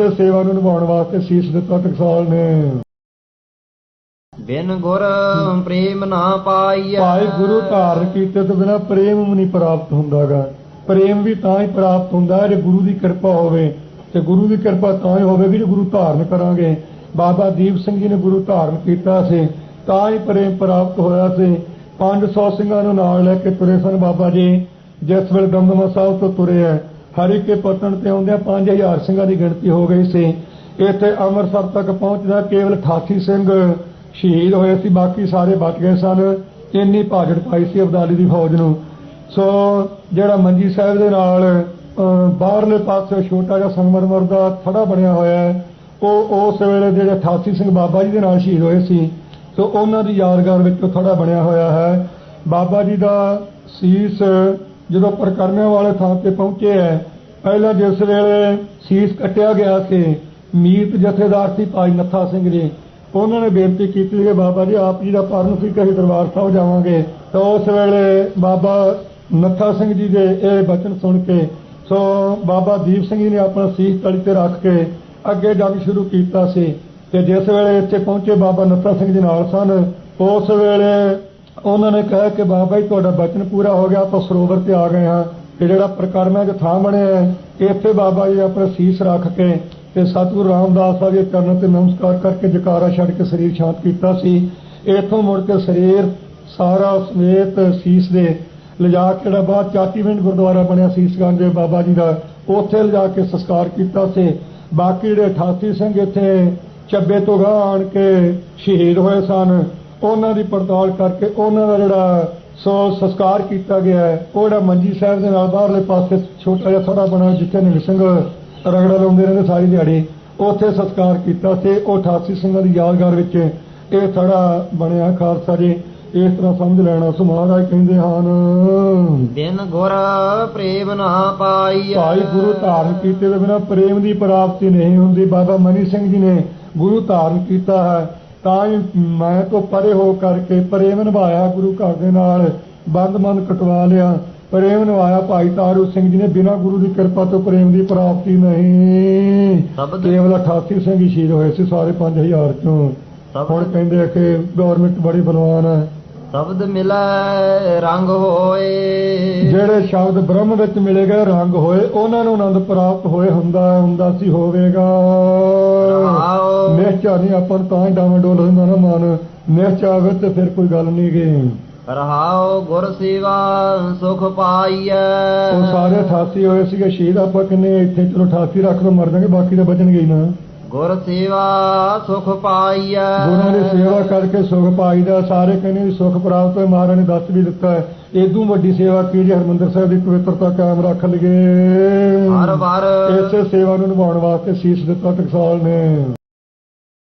ਇਸੇ ਸੇਵਾ ਨੂੰ ਨਿਭਾਉਣ ਵਾਸਤੇ ਸੀਸ ਦਿੱਤਾ ਟਕਸਾਲ ਨੇ। ਬਿਨ ਗੁਰ ਪ੍ਰੇਮ ਨਾ ਪਾਈਐ। ਭਾਈ ਗੁਰੂ ਧਾਰਨ ਕੀਤੇ ਤੋਂ ਬਿਨਾ ਪ੍ਰੇਮ ਵੀ ਨਹੀਂ ਪ੍ਰਾਪਤ ਹੁੰਦਾਗਾ। ਪ੍ਰੇਮ ਵੀ ਤਾਂ ਹੀ ਪ੍ਰਾਪਤ ਹੁੰਦਾ ਜੇ ਗੁਰੂ ਦੀ ਕਿਰਪਾ ਹੋਵੇ। ਤੇ ਗੁਰੂ ਦੀ ਕਿਰਪਾ ਤਾਂ ਹੀ ਹੋਵੇਗੀ ਜੇ ਗੁਰੂ ਧਾਰਨ ਕਰਾਂਗੇ। ਬਾਬਾ ਦੀਪ ਸਿੰਘ ਜੀ ਨੇ ਗੁਰੂ ਧਾਰਨ ਕੀਤਾ ਸੀ ਤਾਂ ਹੀ ਪ੍ਰੇਮ ਪ੍ਰਾਪਤ ਹੋਇਆ ਸੀ। 500 ਸਿੰਘਾਂ ਨੂੰ ਨਾਲ ਲੈ ਕੇ ਤੁਰੇ ਸਨ ਬਾਬਾ ਜੀ। ਜਿਸ ਵੇਲੇ ਦਮਦਮਾ ਸਾਹਿਬ ਤੋਂ ਤੁਰੇ ਹੈ ਹਰ ਇੱਕ ਪਤਨ ਤੇ ਆਉਂਦਿਆਂ 5000 ਸਿੰਘਾਂ ਦੀ ਗਿਣਤੀ ਹੋ ਗਈ ਸੀ। ਇੱਥੇ ਅੰਮ੍ਰਿਤਸਰ ਤੱਕ ਪਹੁੰਚਦਾ ਕੇਵਲ 88 ਸਿੰਘ ਸ਼ਹੀਦ ਹੋਏ ਸੀ, ਬਾਕੀ ਸਾਰੇ ਬਚ ਗਏ ਸਨ। ਇੰਨੀ ਭਾਜੜ ਪਾਈ ਸੀ ਅਬਦਾਲੀ ਦੀ ਫੌਜ ਨੂੰ। ਸੋ ਜਿਹੜਾ ਮੰਜੀ ਸਾਹਿਬ ਦੇ ਨਾਲ ਬਾਹਰਲੇ ਪਾਸੇ ਛੋਟਾ ਜਿਹਾ ਸੰਗਮਰਮਰ ਦਾ ਥੜਾ ਬਣਿਆ ਹੋਇਆ ਹੈ, ਉਹ ਉਸ ਵੇਲੇ ਜਿਹੜੇ 88 ਸਿੰਘ ਬਾਬਾ ਜੀ ਦੇ ਨਾਲ ਸ਼ਹੀਦ ਹੋਏ ਸੀ, ਸੋ ਉਹਨਾਂ ਦੀ ਯਾਦਗਾਰ ਵਿੱਚ ਉਹ ਥੜਾ ਬਣਿਆ ਹੋਇਆ ਹੈ। ਬਾਬਾ ਜੀ ਦਾ ਸੀਸ ਜਦੋਂ ਪ੍ਰਕਰਮਿਆਂ ਵਾਲੇ ਥਾਂ ਤੇ ਪਹੁੰਚੇ ਹੈ, ਪਹਿਲਾਂ ਜਿਸ ਵੇਲੇ ਸੀਸ ਕੱਟਿਆ ਗਿਆ ਸੀ, ਮੀਤ ਜਥੇਦਾਰ ਸੀ ਭਾਈ ਨੱਥਾ ਸਿੰਘ ਜੀ। ਉਹਨਾਂ ਨੇ ਬੇਨਤੀ ਕੀਤੀ ਕਿ ਬਾਬਾ ਜੀ, ਆਪ ਜੀ ਦਾ ਪਰਨ ਸੀ ਕਿ ਦਰਬਾਰ ਸਾਹਿਬ ਜਾਵਾਂਗੇ। ਤਾਂ ਉਸ ਵੇਲੇ ਬਾਬਾ ਨੱਥਾ ਸਿੰਘ ਜੀ ਦੇ ਇਹ ਬਚਨ ਸੁਣ ਕੇ, ਸੋ ਬਾਬਾ ਦੀਪ ਸਿੰਘ ਜੀ ਨੇ ਆਪਣਾ ਸੀਸ ਤਲੀ ਤੇ ਰੱਖ ਕੇ ਅੱਗੇ ਜੰਗ ਸ਼ੁਰੂ ਕੀਤਾ ਸੀ। ਤੇ ਜਿਸ ਵੇਲੇ ਇੱਥੇ ਪਹੁੰਚੇ ਬਾਬਾ ਨੱਥਾ ਸਿੰਘ ਜੀ ਨਾਲ ਸਨ, ਉਸ ਵੇਲੇ ਉਹਨਾਂ ਨੇ ਕਿਹਾ ਕਿ ਬਾਬਾ ਜੀ, ਤੁਹਾਡਾ ਬਚਨ ਪੂਰਾ ਹੋ ਗਿਆ, ਆਪਾਂ ਸਰੋਵਰ ਤੇ ਆ ਗਏ ਹਾਂ। ਤੇ ਜਿਹੜਾ ਪ੍ਰਕਰਮਾਂ 'ਚ ਥਾਂ ਬਣਿਆ ਹੈ ਇੱਥੇ ਬਾਬਾ ਜੀ ਆਪਣਾ ਸੀਸ ਰੱਖ ਕੇ ਤੇ ਸਤਿਗੁਰੂ ਰਾਮਦਾਸ ਸਾਹਿਬ ਦੇ ਚਰਨਾਂ ਤੇ ਨਮਸਕਾਰ ਕਰਕੇ ਜਕਾਰਾ ਛੱਡ ਕੇ ਸਰੀਰ ਸ਼ਾਂਤ ਕੀਤਾ ਸੀ। ਇੱਥੋਂ ਮੁੜ ਕੇ ਸਰੀਰ ਸਾਰਾ ਸਮੇਤ ਸੀਸ ਦੇ ਲਿਜਾ ਕੇ ਜਿਹੜਾ ਬਾਅਦ ਚਾਟੀਵਿੰਡ ਗੁਰਦੁਆਰਾ ਬਣਿਆ ਸੀਸਗੰਜ ਦੇ ਬਾਬਾ ਜੀ ਦਾ, ਉੱਥੇ ਲਿਜਾ ਕੇ ਸੰਸਕਾਰ ਕੀਤਾ ਸੀ। ਬਾਕੀ ਜਿਹੜੇ 88 ਸਿੰਘ ਇੱਥੇ ਚੱਬੇ ਤੋਂ ਗਾਂਹ ਆਣ ਕੇ ਸ਼ਹੀਦ ਹੋਏ ਸਨ। ਉਹਨਾਂ ਦੀ ਪੜਤਾਲ ਕਰਕੇ ਉਹਨਾਂ ਦਾ ਜਿਹੜਾ ਸੋ ਸੰਸਕਾਰ ਕੀਤਾ ਗਿਆ ਹੈ ਉਹ ਜਿਹੜਾ ਮੰਜੀ ਸਾਹਿਬ ਦੇ ਨਾਲ ਬਾਹਰਲੇ ਪਾਸੇ ਛੋਟਾ ਜਿਹਾ ਥੋੜਾ ਬਣਿਆ ਜਿੱਥੇ ਨਿਹੰਗ ਸਿੰਘ ਰਗੜਾ ਲਾਉਂਦੇ ਰਹਿੰਦੇ ਸਾਰੀ ਦਿਹਾੜੀ ਉੱਥੇ ਸੰਸਕਾਰ ਕੀਤਾ ਸੀ ਉਹ 88 ਸਿੰਘਾਂ ਦੀ ਯਾਦਗਾਰ ਵਿੱਚ ਇਹ ਥੜਾ ਬਣਿਆ ਖਾਲਸਾ ਜੀ। ਇਸ ਤਰ੍ਹਾਂ ਸਮਝ ਲੈਣਾ ਸੋ ਮਹਾਰਾਜ ਕਹਿੰਦੇ ਹਨ ਬਿਨ ਗੁਰ ਪ੍ਰੇਮ ਨਾ ਪਾਈਐ। ਭਾਈ ਗੁਰੂ ਧਾਰਨ ਕੀਤੇ ਤੋਂ ਬਿਨਾ ਪ੍ਰੇਮ ਦੀ ਪ੍ਰਾਪਤੀ ਨਹੀਂ ਹੁੰਦੀ ਬਾਬਾ ਮਨੀ ਸਿੰਘ ਜੀ ਨੇ ਗੁਰੂ ਧਾਰਨ ਕੀਤਾ ਹੈ। ਤਾਂ ਹੀ ਮੈਂ ਤੋਂ ਪਰੇ ਹੋ ਕਰਕੇ ਪ੍ਰੇਮ ਨਿਭਾਇਆ ਗੁਰੂ ਘਰ ਦੇ ਨਾਲ ਬੰਦ ਬੰਦ ਕਟਵਾ ਲਿਆ। ਪ੍ਰੇਮ ਨਿਭਾਇਆ ਭਾਈ ਤਾਰੂ ਸਿੰਘ ਜੀ ਨੇ ਬਿਨਾ ਗੁਰੂ ਦੀ ਕਿਰਪਾ ਤੋਂ ਪ੍ਰੇਮ ਦੀ ਪ੍ਰਾਪਤੀ ਨਹੀਂ। ਕੇਵਲ 88 ਸਿੰਘ ਹੀ ਸ਼ਹੀਦ ਹੋਏ ਸੀ ਸਾਰੇ 5000 ਚੋਂ। ਹੁਣ ਕਹਿੰਦੇ ਆ ਕਿ ਗਵਰਨਮੈਂਟ ਬੜੀ ਬਲਵਾਨ ਹੈ। ਸ਼ਬਦ ਮਿਲੈ ਰੰਗ ਹੋਏ। ਜਿਹੜੇ ਸ਼ਬਦ ਬ੍ਰਹਮ ਵਿੱਚ ਮਿਲੇ ਗਏ ਰੰਗ ਹੋਏ ਉਹਨਾਂ ਨੂੰ ਆਨੰਦ ਪ੍ਰਾਪਤ ਹੋਏ ਹੁੰਦਾ ਹੁੰਦਾ ਸੀ ਹੋਵੇਗਾ। ਰਹਾਉ। ਨਿਹਚਾ ਨਹੀਂ ਆਪਾਂ ਨੂੰ ਤਾਂ ਹੀ ਡਾਵਾਂ ਡੋਲ ਹੁੰਦਾ ਨਾ ਮਨ। ਆਵੇ ਤੇ ਫਿਰ ਕੋਈ ਗੱਲ ਨਹੀਂ ਗੀ। ਰਹਾਉ ਗੁਰ ਸੇਵਾ ਸੁਖ ਪਾਈਐ। ਉਹ ਸਾਰੇ 88 ਹੋਏ ਸੀਗੇ ਸ਼ਹੀਦ ਆਪਾਂ ਕਿੰਨੇ ਇੱਥੇ? ਚਲੋ 88 ਰੱਖ ਲਓ ਮਰ ਜਾਣਗੇ ਬਾਕੀ ਤਾਂ ਬਚਣਗੇ ਹੀ ਨਾ। ਗੁਰ ਸੇਵਾ ਸੁਖ ਪਾਈਐ। ਗੁਰਾਂ ਦੀ ਸੇਵਾ ਕਰਕੇ ਸੁਖ ਪਾਈਦਾ ਸਾਰੇ ਕਹਿੰਦੇ ਸੁਖ ਪ੍ਰਾਪਤ ਹੋਏ ਮਹਾਰਾਜ ਨੇ ਦੱਸ ਵੀ ਦਿੱਤਾ ਹੈ। ਇਦੋਂ ਵੱਡੀ ਸੇਵਾ ਕੀ ਜੀ ਹਰਮੰਦਰ ਸਾਹਿਬ ਦੀ ਪਵਿੱਤਰਤਾ ਕਾਇਮ ਰੱਖ ਲਈਏ। ਹਰ ਵਾਰ। ਇਸੇ ਸੇਵਾ ਨੂੰ ਨਿਭਾਉਣ ਵਾਸਤੇ ਸੀਸ ਦਿੱਤਾ ਟਕਸਾਲ ਨੇ।